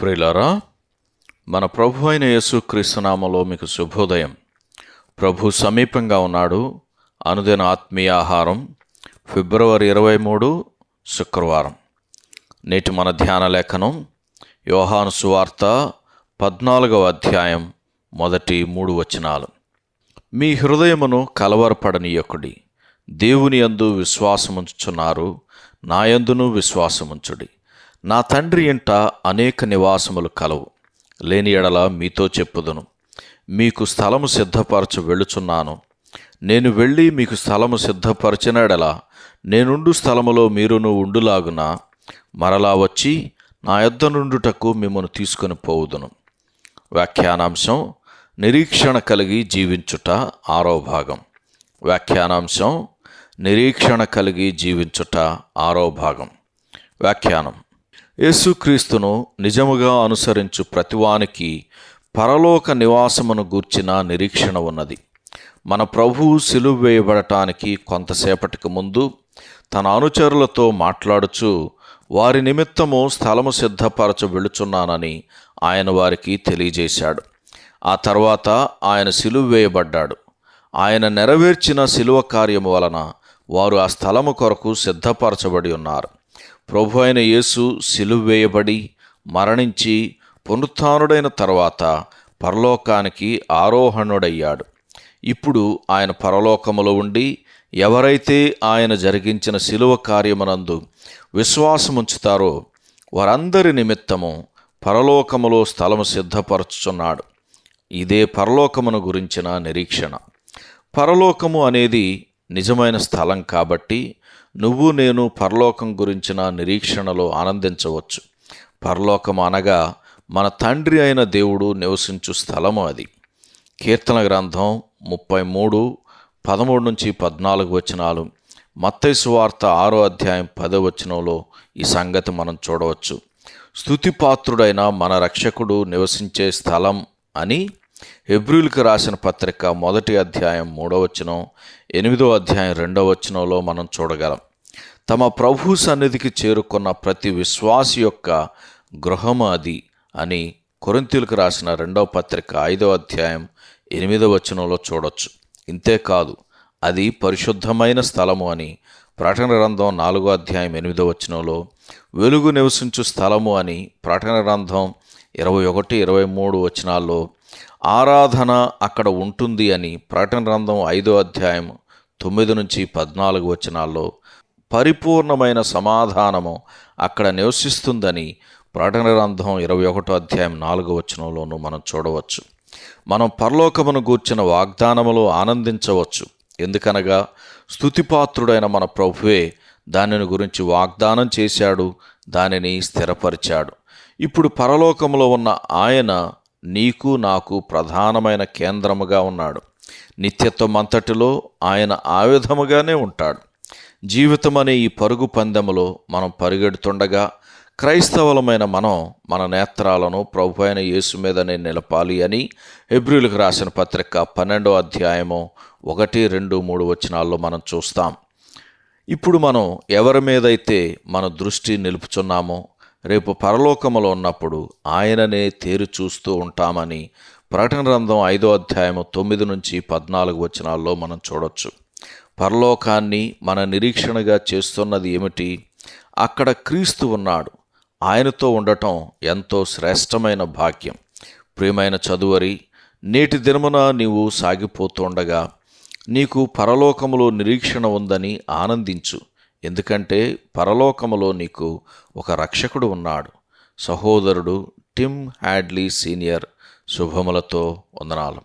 ప్రిలరా మన ప్రభు అయిన యేసుక్రీస్తునామలో మీకు శుభోదయం. ప్రభు సమీపంగా ఉన్నాడు. అనుదిన ఆత్మీయ ఆహారం ఫిబ్రవరి ఇరవై మూడు శుక్రవారం. నేటి మన ధ్యాన లేఖనం యోహాను సువార్త పద్నాలుగవ అధ్యాయం మొదటి మూడు వచనాలు. మీ హృదయమును కలవరపడనీయకుడి దేవుని యందు విశ్వాసముంచుచున్నారు నాయందును విశ్వాసముంచుడి. నా తండ్రి ఇంట అనేక నివాసములు కలవు. లేని ఎడల మీతో చెప్పుదును. మీకు స్థలము సిద్ధపరచు వెళ్ళుచున్నాను. నేను వెళ్ళి మీకు స్థలము సిద్ధపరచిన ఎడల నేనుండు స్థలములో మీరును ఉండులాగున మరలా వచ్చి నా యొద్ద నుండుటకు మిమ్మను తీసుకొని పోవుదును. వ్యాఖ్యానాంశం నిరీక్షణ కలిగి జీవించుట ఆరో భాగం. వ్యాఖ్యానాంశం నిరీక్షణ కలిగి జీవించుట ఆరో భాగం. వ్యాఖ్యానం యేసుక్రీస్తును నిజముగా అనుసరించు ప్రతివానికి పరలోక నివాసమును గూర్చిన నిరీక్షణ ఉన్నది. మన ప్రభువు సిలువ వేయబడటానికి కొంతసేపటికి ముందు తన అనుచరులతో మాట్లాడుచు వారి నిమిత్తము స్థలము సిద్ధపరచ వెళుచున్నానని ఆయన వారికి తెలియజేశాడు. ఆ తర్వాత ఆయన సిలువ వేయబడ్డాడు. ఆయన నెరవేర్చిన సిలువ కార్యము వలన వారు ఆ స్థలము కొరకు సిద్ధపరచబడి ఉన్నారు. ప్రభు అయిన యేసు సిలువేయబడి మరణించి పునరుత్డైన తర్వాత పరలోకానికి ఆరోహణుడయ్యాడు. ఇప్పుడు ఆయన పరలోకములో ఉండి ఎవరైతే ఆయన జరిగించిన శిలువ కార్యమునందు విశ్వాసముంచుతారో వారందరి నిమిత్తము పరలోకములో స్థలము సిద్ధపరచుచున్నాడు. ఇదే పరలోకమును గురించిన నిరీక్షణ. పరలోకము అనేది నిజమైన స్థలం కాబట్టి నువ్వు నేను పరలోకం గురించిన నిరీక్షణలో ఆనందించవచ్చు. పరలోకం అనగా మన తండ్రి అయిన దేవుడు నివసించు స్థలము అది. కీర్తన గ్రంథం ముప్పై మూడు పదమూడు నుంచి పద్నాలుగు వచనాలు. మత్తైసు వార్త ఆరో అధ్యాయం పదో వచనంలో ఈ సంగతి మనం చూడవచ్చు. స్థుతిపాత్రుడైన మన రక్షకుడు నివసించే స్థలం అని హెబ్రిల్కి రాసిన పత్రిక మొదటి అధ్యాయం మూడో వచనం ఎనిమిదో అధ్యాయం రెండవ వచనంలో మనం చూడగలం. తమ ప్రభు సన్నిధికి చేరుకున్న ప్రతి విశ్వాసి యొక్క గృహము అది అని కొరింతీలకు రాసిన రెండవ పత్రిక ఐదో అధ్యాయం ఎనిమిదో వచనంలో చూడొచ్చు. ఇంతేకాదు అది పరిశుద్ధమైన స్థలము అని ప్రకటన గ్రంథం నాలుగో అధ్యాయం ఎనిమిదో వచనంలో వెలుగు నివసించు స్థలము అని ప్రకటన గ్రంథం ఇరవై ఒకటి ఇరవై మూడు వచనాల్లో ఆరాధన అక్కడ ఉంటుంది అని ప్రకటన గ్రంథం ఐదో అధ్యాయం తొమ్మిది నుంచి పద్నాలుగు వచనాల్లో పరిపూర్ణమైన సమాధానము అక్కడ నివసిస్తుందని ప్రకటన గ్రంథం ఇరవై ఒకటో అధ్యాయం నాలుగో వచనంలోనూ మనం చూడవచ్చు. మనం పరలోకమును గూర్చిన వాగ్దానములో ఆనందించవచ్చు. ఎందుకనగా స్థుతిపాత్రుడైన మన ప్రభువే దానిని గురించి వాగ్దానం చేశాడు దానిని స్థిరపరిచాడు. ఇప్పుడు పరలోకములో ఉన్న ఆయన నీకు నాకు ప్రధానమైన కేంద్రముగా ఉన్నాడు. నిత్యత్వం అంతటిలో ఆయన ఆయుధముగానే ఉంటాడు. జీవితం అనే ఈ పరుగు పందెములో మనం పరిగెడుతుండగా క్రైస్తవులమైన మనం మన నేత్రాలను ప్రభు అయిన యేసు మీదనే నిలపాలి అని ఎబ్రిలకు రాసిన పత్రిక పన్నెండో అధ్యాయము ఒకటి రెండు మూడు వచనాల్లో మనం చూస్తాం. ఇప్పుడు మనం ఎవరి మీదైతే మన దృష్టి నిలుపుచున్నామో రేపు పరలోకములో ఉన్నప్పుడు ఆయననే తేరు చూస్తూ ఉంటామని ప్రకటన గ్రంథం ఐదో అధ్యాయము తొమ్మిది నుంచి పద్నాలుగు వచనాల్లో మనం చూడొచ్చు. పరలోకాన్ని మన నిరీక్షణగా చేస్తున్నది ఏమిటి? అక్కడ క్రీస్తు ఉన్నాడు. ఆయనతో ఉండటం ఎంతో శ్రేష్టమైన భాగ్యం. ప్రియమైన చదువరి నేటి దినమున నీవు సాగిపోతుండగా నీకు పరలోకములో నిరీక్షణ ఉందని ఆనందించు. ఎందుకంటే పరలోకములో నీకు ఒక రక్షకుడు ఉన్నాడు. సహోదరుడు టిమ్ హ్యాడ్లీ సీనియర్ శుభములతో వందనాలు.